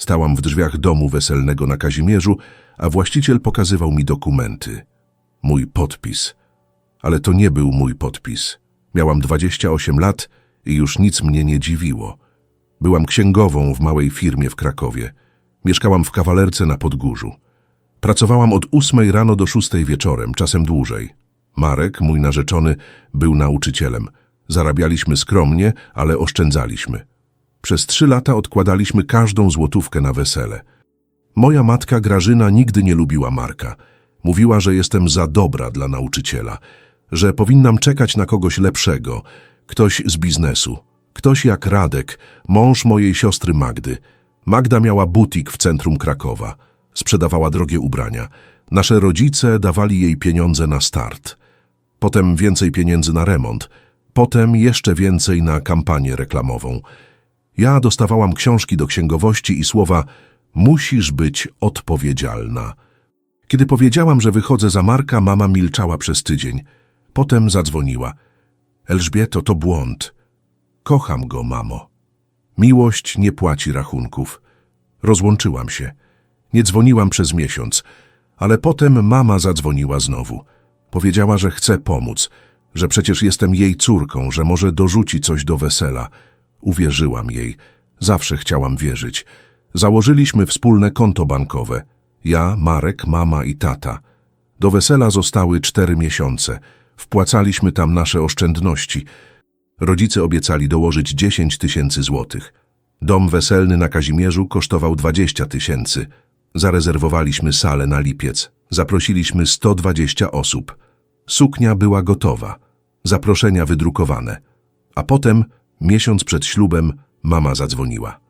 Stałam w drzwiach domu weselnego na Kazimierzu, a właściciel pokazywał mi dokumenty. Mój podpis. Ale to nie był mój podpis. Miałam 28 lat i już nic mnie nie dziwiło. Byłam księgową w małej firmie w Krakowie. Mieszkałam w kawalerce na Podgórzu. Pracowałam od ósmej rano do szóstej wieczorem, czasem dłużej. Marek, mój narzeczony, był nauczycielem. Zarabialiśmy skromnie, ale oszczędzaliśmy. Przez trzy lata odkładaliśmy każdą złotówkę na wesele. Moja matka Grażyna nigdy nie lubiła Marka. Mówiła, że jestem za dobra dla nauczyciela, że powinnam czekać na kogoś lepszego, ktoś z biznesu, ktoś jak Radek, mąż mojej siostry Magdy. Magda miała butik w centrum Krakowa. Sprzedawała drogie ubrania. Nasze rodzice dawali jej pieniądze na start. Potem więcej pieniędzy na remont. Potem jeszcze więcej na kampanię reklamową. Ja dostawałam książki do księgowości i słowa musisz być odpowiedzialna. Kiedy powiedziałam, że wychodzę za Marka, mama milczała przez tydzień. Potem zadzwoniła. Elżbieto, to błąd. Kocham go, mamo. Miłość nie płaci rachunków. Rozłączyłam się. Nie dzwoniłam przez miesiąc, ale potem mama zadzwoniła znowu. Powiedziała, że chce pomóc, że przecież jestem jej córką, że może dorzuci coś do wesela. Uwierzyłam jej. Zawsze chciałam wierzyć. Założyliśmy wspólne konto bankowe. Ja, Marek, mama i tata. Do wesela zostały cztery miesiące. Wpłacaliśmy tam nasze oszczędności. Rodzice obiecali dołożyć 10 tysięcy złotych. Dom weselny na Kazimierzu kosztował 20 tysięcy. Zarezerwowaliśmy salę na lipiec. Zaprosiliśmy 120 osób. Suknia była gotowa. Zaproszenia wydrukowane. A potem, miesiąc przed ślubem, mama zadzwoniła.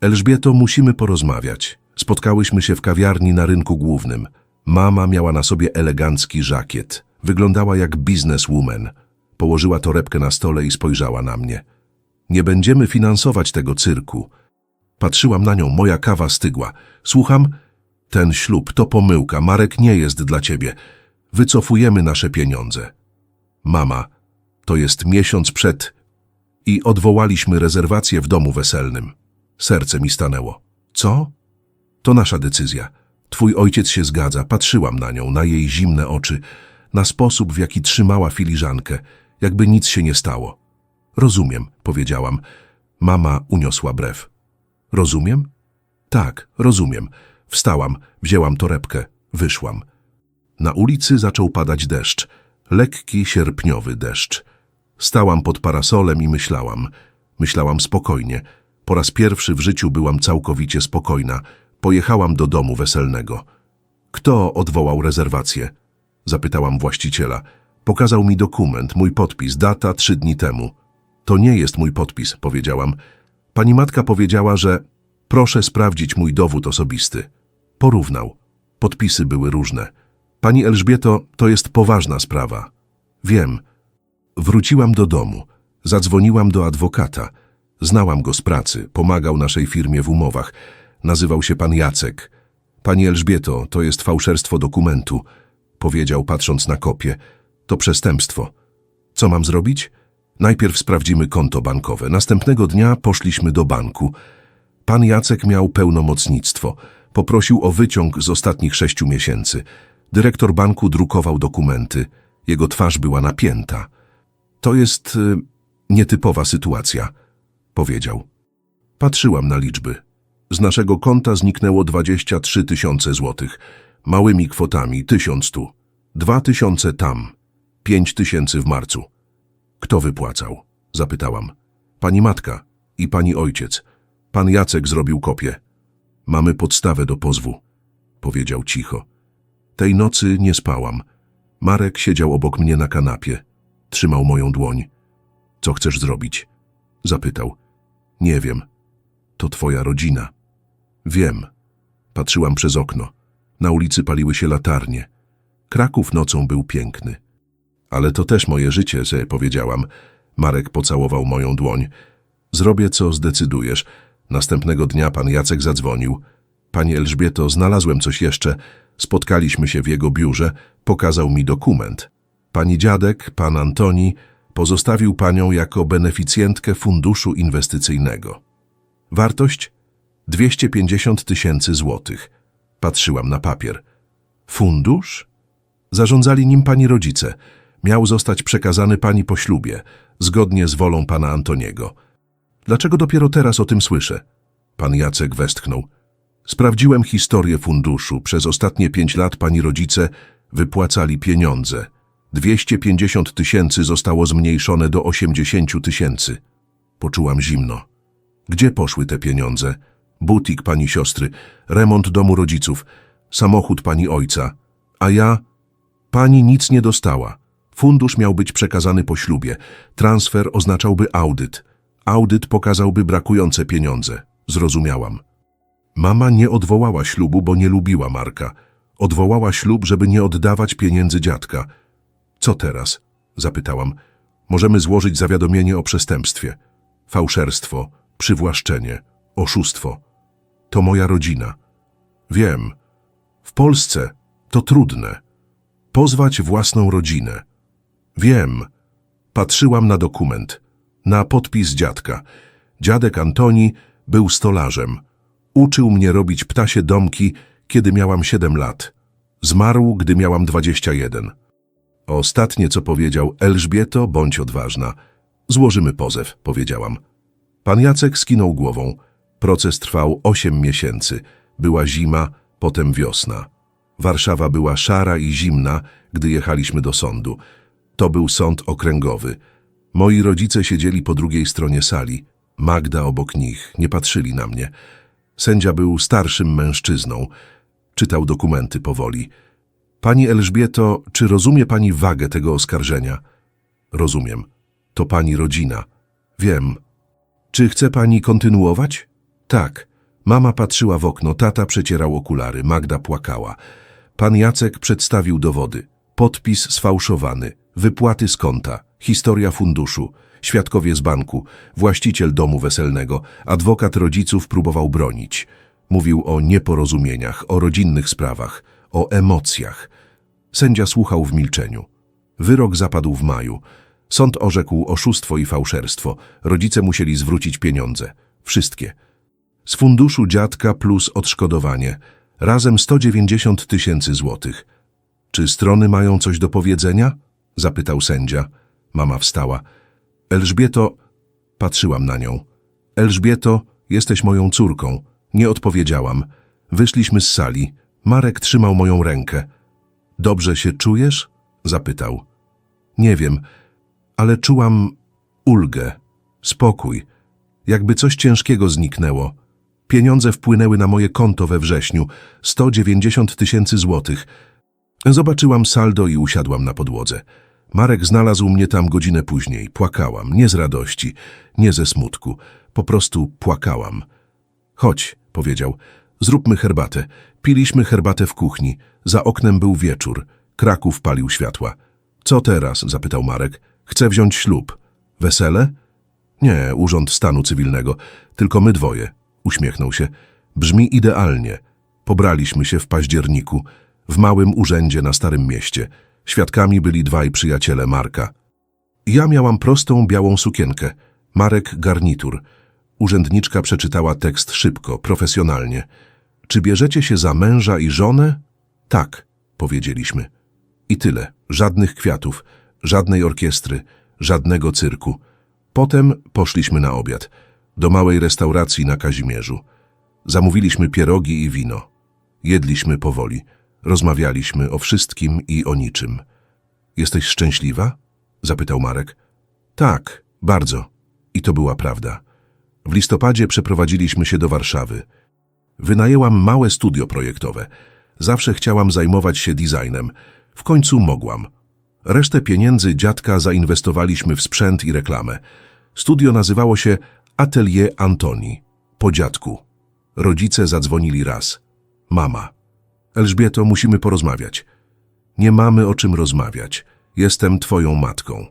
Elżbieto, musimy porozmawiać. Spotkałyśmy się w kawiarni na rynku głównym. Mama miała na sobie elegancki żakiet. Wyglądała jak bizneswoman. Położyła torebkę na stole i spojrzała na mnie. Nie będziemy finansować tego cyrku. Patrzyłam na nią, moja kawa stygła. Słucham? Ten ślub to pomyłka, Marek nie jest dla ciebie. Wycofujemy nasze pieniądze. Mama, to jest miesiąc przed i odwołaliśmy rezerwację w domu weselnym. Serce mi stanęło. Co? To nasza decyzja. Twój ojciec się zgadza. Patrzyłam na nią, na jej zimne oczy, na sposób, w jaki trzymała filiżankę, jakby nic się nie stało. Rozumiem, powiedziałam. Mama uniosła brew. Rozumiem? Tak, rozumiem. Wstałam, wzięłam torebkę, wyszłam. Na ulicy zaczął padać deszcz. Lekki, sierpniowy deszcz. Stałam pod parasolem i myślałam. Myślałam spokojnie. Po raz pierwszy w życiu byłam całkowicie spokojna. Pojechałam do domu weselnego. Kto odwołał rezerwację? Zapytałam właściciela. Pokazał mi dokument, mój podpis, data trzy dni temu. To nie jest mój podpis, powiedziałam. Pani matka powiedziała, że proszę sprawdzić mój dowód osobisty. Porównał. Podpisy były różne. Pani Elżbieto, to jest poważna sprawa. Wiem. Wróciłam do domu. Zadzwoniłam do adwokata. Znałam go z pracy, pomagał naszej firmie w umowach. Nazywał się pan Jacek. Pani Elżbieto, to jest fałszerstwo dokumentu, powiedział patrząc na kopię. To przestępstwo. Co mam zrobić? Najpierw sprawdzimy konto bankowe. Następnego dnia poszliśmy do banku. Pan Jacek miał pełnomocnictwo. Poprosił o wyciąg z ostatnich sześciu miesięcy. Dyrektor banku drukował dokumenty. Jego twarz była napięta. To jest y, nietypowa sytuacja, powiedział. Patrzyłam na liczby. Z naszego konta zniknęło 23 tysiące złotych. Małymi kwotami, tysiąc tu, dwa tysiące tam, pięć tysięcy w marcu. Kto wypłacał? Zapytałam. Pani matka i pani ojciec. Pan Jacek zrobił kopię. Mamy podstawę do pozwu, powiedział cicho. Tej nocy nie spałam. Marek siedział obok mnie na kanapie. Trzymał moją dłoń. Co chcesz zrobić? Zapytał. Nie wiem. To twoja rodzina. Wiem. Patrzyłam przez okno. Na ulicy paliły się latarnie. Kraków nocą był piękny. Ale to też moje życie, że powiedziałam. Marek pocałował moją dłoń. Zrobię, co zdecydujesz. Następnego dnia pan Jacek zadzwonił. Pani Elżbieto, znalazłem coś jeszcze. Spotkaliśmy się w jego biurze. Pokazał mi dokument. Pani dziadek, pan Antoni, pozostawił panią jako beneficjentkę funduszu inwestycyjnego. Wartość? 250 tysięcy złotych. Patrzyłam na papier. Fundusz? Zarządzali nim pani rodzice. Miał zostać przekazany pani po ślubie, zgodnie z wolą pana Antoniego. Dlaczego dopiero teraz o tym słyszę? Pan Jacek westchnął. Sprawdziłem historię funduszu. Przez ostatnie pięć lat pani rodzice wypłacali pieniądze. 250 tysięcy zostało zmniejszone do 80 tysięcy. Poczułam zimno. Gdzie poszły te pieniądze? Butik pani siostry, remont domu rodziców, samochód pani ojca. A ja? Pani nic nie dostała. Fundusz miał być przekazany po ślubie. Transfer oznaczałby audyt. Audyt pokazałby brakujące pieniądze. Zrozumiałam. Mama nie odwołała ślubu, bo nie lubiła Marka. Odwołała ślub, żeby nie oddawać pieniędzy dziadka. Co teraz? Zapytałam. Możemy złożyć zawiadomienie o przestępstwie. Fałszerstwo, przywłaszczenie, oszustwo. To moja rodzina. Wiem. W Polsce to trudne. Pozwać własną rodzinę. Wiem. Patrzyłam na dokument. Na podpis dziadka. Dziadek Antoni był stolarzem. Uczył mnie robić ptasie domki, kiedy miałam 7 lat. Zmarł, gdy miałam 21. Ostatnie, co powiedział, Elżbieto, bądź odważna. Złożymy pozew, powiedziałam. Pan Jacek skinął głową. Proces trwał osiem miesięcy. Była zima, potem wiosna. Warszawa była szara i zimna, gdy jechaliśmy do sądu. To był sąd okręgowy. Moi rodzice siedzieli po drugiej stronie sali. Magda obok nich. Nie patrzyli na mnie. Sędzia był starszym mężczyzną. Czytał dokumenty powoli. Pani Elżbieto, czy rozumie pani wagę tego oskarżenia? Rozumiem. To pani rodzina. Wiem. Czy chce pani kontynuować? Tak. Mama patrzyła w okno, tata przecierał okulary, Magda płakała. Pan Jacek przedstawił dowody. Podpis sfałszowany, wypłaty z konta, historia funduszu, świadkowie z banku, właściciel domu weselnego, adwokat rodziców próbował bronić. Mówił o nieporozumieniach, o rodzinnych sprawach, o emocjach. Sędzia słuchał w milczeniu. Wyrok zapadł w maju. Sąd orzekł oszustwo i fałszerstwo. Rodzice musieli zwrócić pieniądze. Wszystkie. Z funduszu dziadka plus odszkodowanie. Razem 190 tysięcy złotych. Czy strony mają coś do powiedzenia? Zapytał sędzia. Mama wstała. Elżbieto, patrzyłam na nią. Elżbieto, jesteś moją córką. Nie odpowiedziałam. Wyszliśmy z sali. Marek trzymał moją rękę. Dobrze się czujesz? Zapytał. Nie wiem, ale czułam ulgę, spokój, jakby coś ciężkiego zniknęło. Pieniądze wpłynęły na moje konto we wrześniu, 190 tysięcy złotych. Zobaczyłam saldo i usiadłam na podłodze. Marek znalazł mnie tam godzinę później. Płakałam, nie z radości, nie ze smutku. Po prostu płakałam. Chodź, powiedział, zróbmy herbatę. Piliśmy herbatę w kuchni. Za oknem był wieczór. Kraków palił światła. Co teraz? zapytał Marek. Chcę wziąć ślub. Wesele? Nie, urząd stanu cywilnego. Tylko my dwoje. Uśmiechnął się. Brzmi idealnie. Pobraliśmy się w październiku. W małym urzędzie na Starym Mieście. Świadkami byli dwaj przyjaciele Marka. Ja miałam prostą białą sukienkę. Marek garnitur. Urzędniczka przeczytała tekst szybko, profesjonalnie. Czy bierzecie się za męża i żonę? Tak, powiedzieliśmy. I tyle. Żadnych kwiatów, żadnej orkiestry, żadnego cyrku. Potem poszliśmy na obiad. Do małej restauracji na Kazimierzu. Zamówiliśmy pierogi i wino. Jedliśmy powoli. Rozmawialiśmy o wszystkim i o niczym. Jesteś szczęśliwa? Zapytał Marek. Tak, bardzo. I to była prawda. W listopadzie przeprowadziliśmy się do Warszawy. Wynajęłam małe studio projektowe. Zawsze chciałam zajmować się designem. W końcu mogłam. Resztę pieniędzy dziadka zainwestowaliśmy w sprzęt i reklamę. Studio nazywało się Atelier Antoni. Po dziadku. Rodzice zadzwonili raz. Mama. Elżbieto, musimy porozmawiać. Nie mamy o czym rozmawiać. Jestem twoją matką.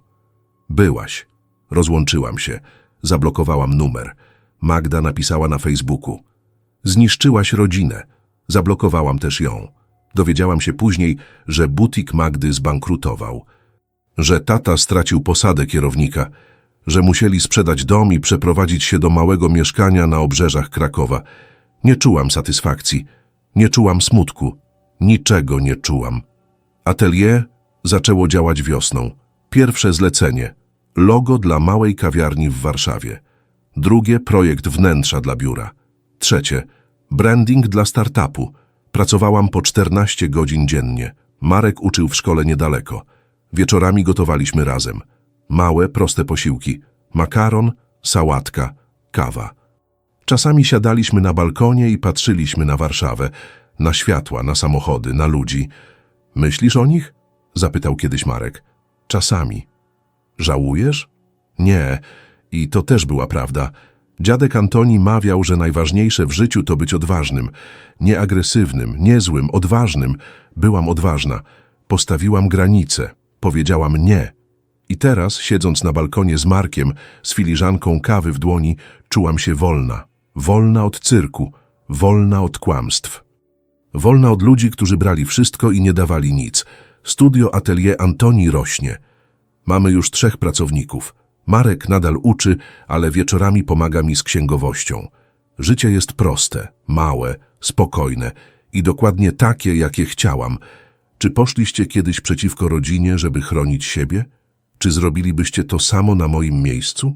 Byłaś. Rozłączyłam się. Zablokowałam numer. Magda napisała na Facebooku. Zniszczyłaś rodzinę. Zablokowałam też ją. Dowiedziałam się później, że butik Magdy zbankrutował. Że tata stracił posadę kierownika. Że musieli sprzedać dom i przeprowadzić się do małego mieszkania na obrzeżach Krakowa. Nie czułam satysfakcji, nie czułam smutku, niczego nie czułam. Atelier zaczęło działać wiosną. Pierwsze zlecenie. Logo dla małej kawiarni w Warszawie. Drugie projekt wnętrza dla biura. Trzecie branding dla startupu. Pracowałam po 14 godzin dziennie. Marek uczył w szkole niedaleko. Wieczorami gotowaliśmy razem. Małe, proste posiłki. Makaron, sałatka, kawa. Czasami siadaliśmy na balkonie i patrzyliśmy na Warszawę, na światła, na samochody, na ludzi. Myślisz o nich? Zapytał kiedyś Marek. Czasami. Żałujesz? Nie. I to też była prawda. Dziadek Antoni mawiał, że najważniejsze w życiu to być odważnym. Nie agresywnym, nie złym, odważnym. Byłam odważna. Postawiłam granice. Powiedziałam nie. I teraz, siedząc na balkonie z Markiem, z filiżanką kawy w dłoni, czułam się wolna. Wolna od cyrku, wolna od kłamstw. Wolna od ludzi, którzy brali wszystko i nie dawali nic. Studio Atelier Antoni rośnie. Mamy już trzech pracowników. Marek nadal uczy, ale wieczorami pomaga mi z księgowością. Życie jest proste, małe, spokojne i dokładnie takie, jakie chciałam. Czy poszliście kiedyś przeciwko rodzinie, żeby chronić siebie? Czy zrobilibyście to samo na moim miejscu?